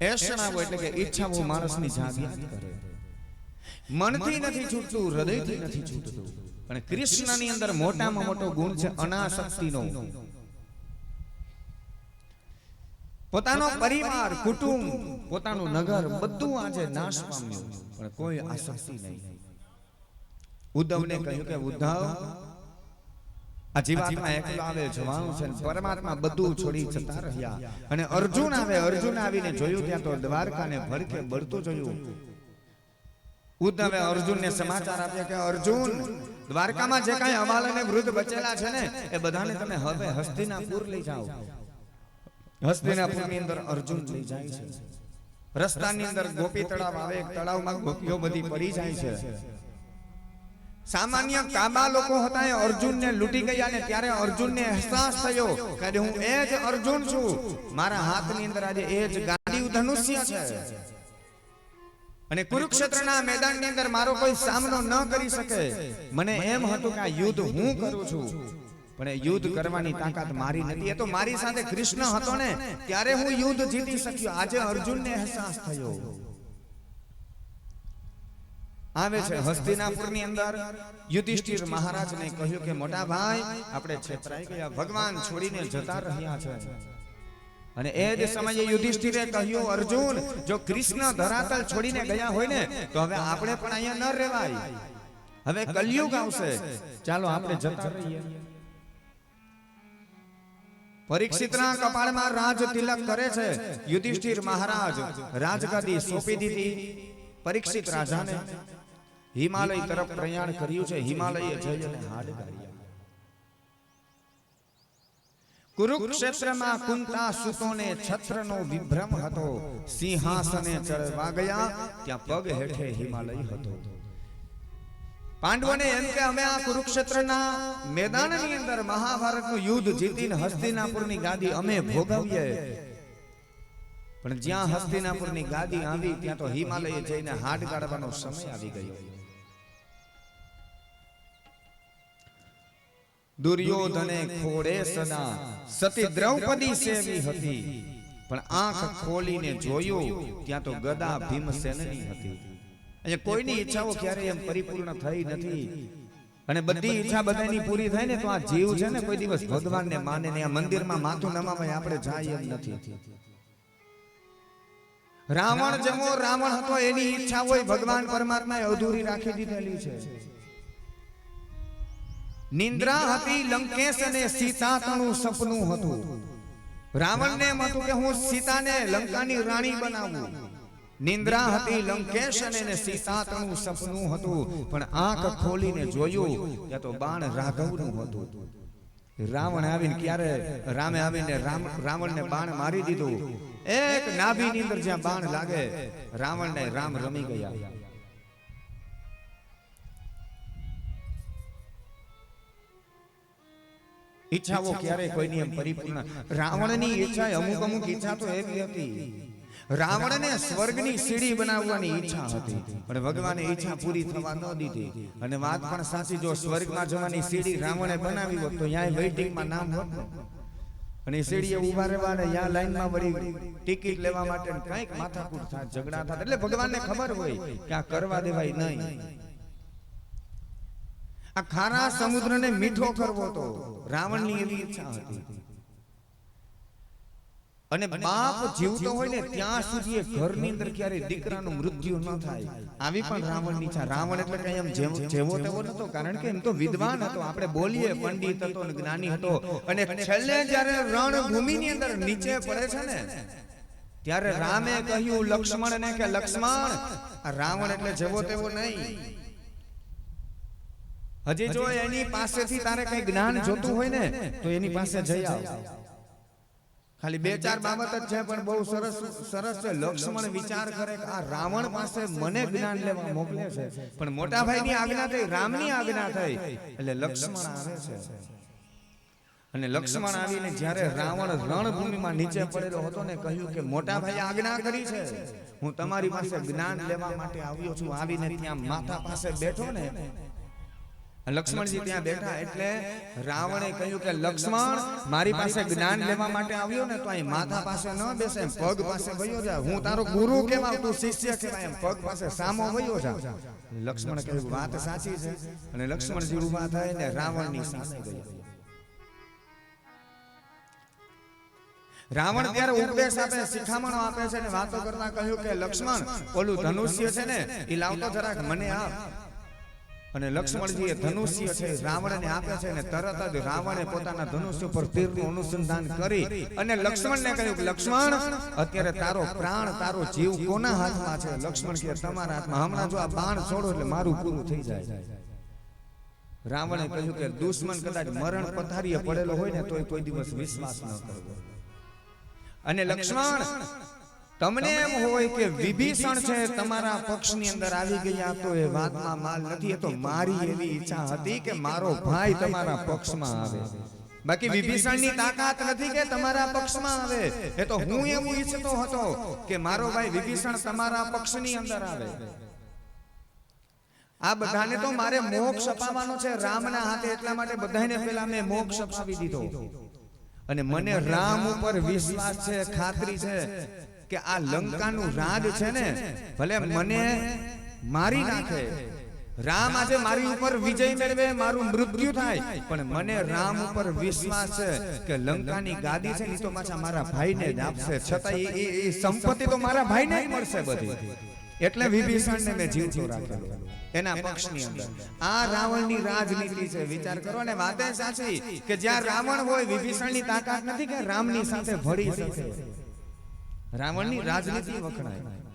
એષણાવો એટલે કે ઈચ્છાઓ માણસની જાગ્યાત કરે. મનથી નથી છૂટતું હૃદયથી નથી છૂટતું. પણ કૃષ્ણની અંદર મોટામાં મોટો ગુણ છે અનાસક્તિનો. પોતાનો પરિવાર કુટુંબ પોતાનું નગર બધું આજે નાશ પામ્યું. પણ કોઈ આસક્તિ નહીં. ઉદ્ધવને કહ્યું કે ઉદ્ધવ આ જીવાત્મા એકલો આવે જવાનું છે. પરમાત્મા બધું છોડી જતા રહ્યા. અને અર્જુન આવે અર્જુન આવીને જોયું ત્યાં તો દ્વારકાને ભડકે બળતું જોયું. ઉદ્ધવે અર્જુનને સમાચાર આપ્યા કે અર્જુન દ્વારકામાં જે કાંઈ અમાલ અને વૃદ્ધ બચેલા છે ને એ બધાને તમે હવે હસ્તિનાપુર લઈ જાઓ. હસ્તિનાપુરની અંદર અર્જુન લઈ જાય છે. રસ્તાની અંદર ગોપી તળાવ આવે તળાવમાં ગોપીઓ બધી પડી જાય છે. સામાન્ય કાબા લોકો હતા એ અર્જુનને લૂંટી ગયા ને ત્યારે અર્જુનને અહેસાસ થયો કે હું એ જ અર્જુન છું. મારા હાથની અંદર આજે એ જ ગાંડી ધનુષ્ય છે. અને કુરુક્ષેત્રના મેદાનની અંદર મારો કોઈ સામનો ન કરી શકે. મને એમ હતું કે આ યુદ્ધ હું કરું છું. પણ યુદ્ધ કરવાની તાકાત મારી નથી. એ તો મારી સાથે કૃષ્ણ હતો ને. ત્યારે હું યુદ્ધ જીતી શક્યો. આજે અર્જુનને અહેસાસ થયો. આવે છે હસ્તિનાપુરની અંદર. યુધિષ્ઠિર મહારાજને કહ્યું કે મોટા ભાઈ આપણે છેતરાઈ ગયા ભગવાન છોડીને જતા રહ્યા છે. અને એ જ સમયે યુધિષ્ઠિરે કહ્યું અર્જુન જો કૃષ્ણ ધરાતલ છોડીને ગયા હોય ને તો હવે આપણે પણ અહીંયા ન રહેવાય. હવે કલયુગ આવશે. ચાલો આપણે જતા રહીએ. પરીક્ષિતના કપાળમાં રાજ તિલક કરે છે. યુધિષ્ઠિર મહારાજ રાજગાદી સોંપી દીધી. પરીક્ષિત રાજાને હિમાલય તરફ પ્રયાણ કર્યું છે હિમાલયે જઈ અને હાડ કુરુક્ષેત્રમાં કુંતા સુતોને છત્રનો વિભ્રમ હતો. સિંહાસને ચડવા ગયા ત્યાં પગ હેઠે હિમાલય હતો. પાંડવોને એમ કે અમે આ કુરુક્ષેત્રના મેદાનની અંદર મહાભારતનું યુદ્ધ જીતીને હસ્તિનાપુરની ગાદી અમે ભોગવીએ. પણ જ્યાં હસ્તિનાપુરની ગાદી આવી ત્યાં તો હિમાલયે જઈને હાડ કાઢવાનો સમય આવી ગયો. દુર્યોધને ખોડે સદા સતી દ્રૌપદી સેવી હતી. પણ આંખ ખોલીને જોયું ત્યાં તો ગદા ભીમસેનની હતી. અને કોઈની ઈચ્છાઓ ક્યારે એમ પરિપૂર્ણ થઈ નથી. અને બધી ઈચ્છા બધાની પૂરી થાય ને તો આ જીવ છે ને કોઈ દિવસ ભગવાનને માને ને આ મંદિરમાં માથું નમાવાય આપણે જાય એમ નથી. રાવણ જેવો રાવણ હતો એની ઈચ્છા હોય ભગવાન પરમાત્માએ અધૂરી રાખી દીધેલી છે. નિંદ્રા હતી લંકેશ અને સીતા તણું સપનું હતું. રાવણને એમ હતું કે હું સીતાને લંકાની રાણી બનાવું? નિંદ્રા હતી લંકેશ અને સીતા તણું સપનું હતું, પણ આંખ ખોલીને જોયું ત્યાં તો બાણ રાઘવનું હતું. રાવણ આવીને ક્યારે રામે આવીને રાવણને બાણ મારી દીધું? એક નાભીની અંદર જ્યાં બાણ લાગે, રાવણને રામ રમી ગયા. ઈચ્છાઓ ક્યારે કોઈની એમ પરિપૂર્ણ. રાવણની ઈચ્છા અમુક અમુક ઈચ્છા તો એવી હતી. રાવણને સ્વર્ગની સીડી બનાવવાની ઈચ્છા હતી. પણ ભગવાને ઈચ્છા પૂરી થવા ન દીધી. અને વાત પણ સાચી જો સ્વર્ગમાં જવાની સીડી રાવણે બનાવી હોત તો ત્યાં વેઇટિંગમાં નામ હોત. અને સીડીએ ઊભા રહેવા ને યા લાઈનમાં વળી ટિકિટ લેવા માટે કંઈક માથાકૂટ થાય ઝઘડા થાય. એટલે ભગવાનને ખબર હોય કે આ કરવા દેવાય નહીં. આ ખારા સમુદ્રને મીઠો કરવો તો રાવણની એવી ઈચ્છા હતી. અને બાપ જીવતો હોય ને ત્યાં સુધી ઘરની અંદર ક્યારે દીકરાનું મૃત્યુ ન થાય. આવી પણ રાવણની ઈચ્છા. રાવણ એટલે કઈ એમ જેવો જેવો તેવો નતો કારણ કે એમ તો વિદ્વાન હતો. આપણે બોલીએ પંડિત હતો ને જ્ઞાની હતો. અને છેલ્લે જ્યારે રણભૂમિની અંદર નીચે પડે છે ને ત્યારે રામે કહ્યું લક્ષ્મણને કે લક્ષ્મણ. રાવણ એટલે જેવો તેવો નહીં. હજી જો એની પાસેથી તારે કઈ જ્ઞાન જોતું હોય ને તો એની પાસે જઈ આવ. ખાલી બે ચાર બાબત જ છે પણ બહુ સરસ સરસ છે લક્ષ્મણ વિચાર કરે કે આ રાવણ પાસે મને જ્ઞાન લેવા મોકલે છે. પણ મોટા ભાઈની આજ્ઞા થઈ રામની આજ્ઞા થઈ. એટલે લક્ષ્મણ આવે છે. અને લક્ષ્મણ આવીને જ્યારે રાવણ રણભૂમિમાં નીચે પડેલો હતો ને કહ્યું કે મોટા ભાઈ આજ્ઞા કરી છે. હું તમારી પાસે જ્ઞાન લેવા માટે આવ્યો છું આવીને ત્યાં માતા પાસે બેઠો ને લક્ષ્મણજી ત્યાં બેઠા એટલે રાવણે કહ્યું કે લક્ષ્મણ મારી પાસે જ્ઞાન લેવા માટે આવ્યો ને તો અહીં માથા પાસે ન બેસે પગ પાસે વયો જા. હું તારો ગુરુ કેવા તું શિષ્ય કેવાય એમ. પગ પાસે સામો વયો જા. લક્ષ્મણ કહ્યું વાત સાચી છે. અને લક્ષ્મણજી ઊભા થાય ને રાવણની સામે ગયા રાવણ ત્યારે ઉપદેશ આપે શિખામણો આપે છે અને વાતો કરતા કહ્યું કે લક્ષ્મણ ઓલું ધનુષ્ય છે ને એ લાવતો જરાક મને આપ. અને લક્ષ્મણજી એ ધનુષ્ય છે રાવણને આપે છે અને તરત જ રાવણે પોતાના ધનુષ્ય પર તીરનું અનુસંધાન કરી અને લક્ષ્મણને કહ્યું કે લક્ષ્મણ અત્યારે તારો પ્રાણ તારો જીવ કોના હાથમાં છે? લક્ષ્મણ કે તમારા હાથમાં? હમણાં જો આ બાણ છોડો એટલે મારું પૂરું થઈ જાય. રાવણે કહ્યું કે દુશ્મન કદાચ મરણ પથારીએ પડેલો હોય ને તોય કોઈ દિવસ વિશ્વાસ ન કરવો. અને લક્ષ્મણ તમને એમ હોય કે વિભીષણ છે તમારા પક્ષની અંદર આવી ગયા તો એ વાતમાં માલ નથી એ તો મારી એવી ઈચ્છા હતી કે મારો ભાઈ તમારા પક્ષમાં આવે. બાકી વિભીષણની તાકાત નથી કે તમારા પક્ષમાં આવે. એ તો હું એવું ઈચ્છતો હતો કે મારો ભાઈ વિભીષણ તમારા પક્ષની અંદર આવે. આ બધાને તો મારે મોક્ષ અપાવવાનો છે રામના હાથે એટલા માટે બધાને પેલા મેં મોક્ષ અપાવી દીધો. અને મને રામ ઉપર વિશ્વાસ છે ખાતરી છે. કે આ લંકાનું રાજ છે ને ભલે મને મારી નાખે. રામ આજે મારી ઉપર વિજય મેળવે મારું મૃત્યુ થાય. પણ મને રામ ઉપર વિશ્વાસ છે કે લંકાની ગાદી છે ને તો માછા મારા ભાઈને જ આપશે. છતાં એ- સંપત્તિ તો મારા ભાઈને જ મળશે બધી. એટલે વિભીષણને મેં જીવતો રાખેલો. એના પક્ષની અંદર. આ રાવણની રાજનીતિ છે વિચાર કરો ને વાતે સાચી કે જ્યાં રાવણ હોય વિભીષણની તાકાત નથી કે રામની સાથે ભળી શકે. રાવણની રાજનીતિ વખણાય.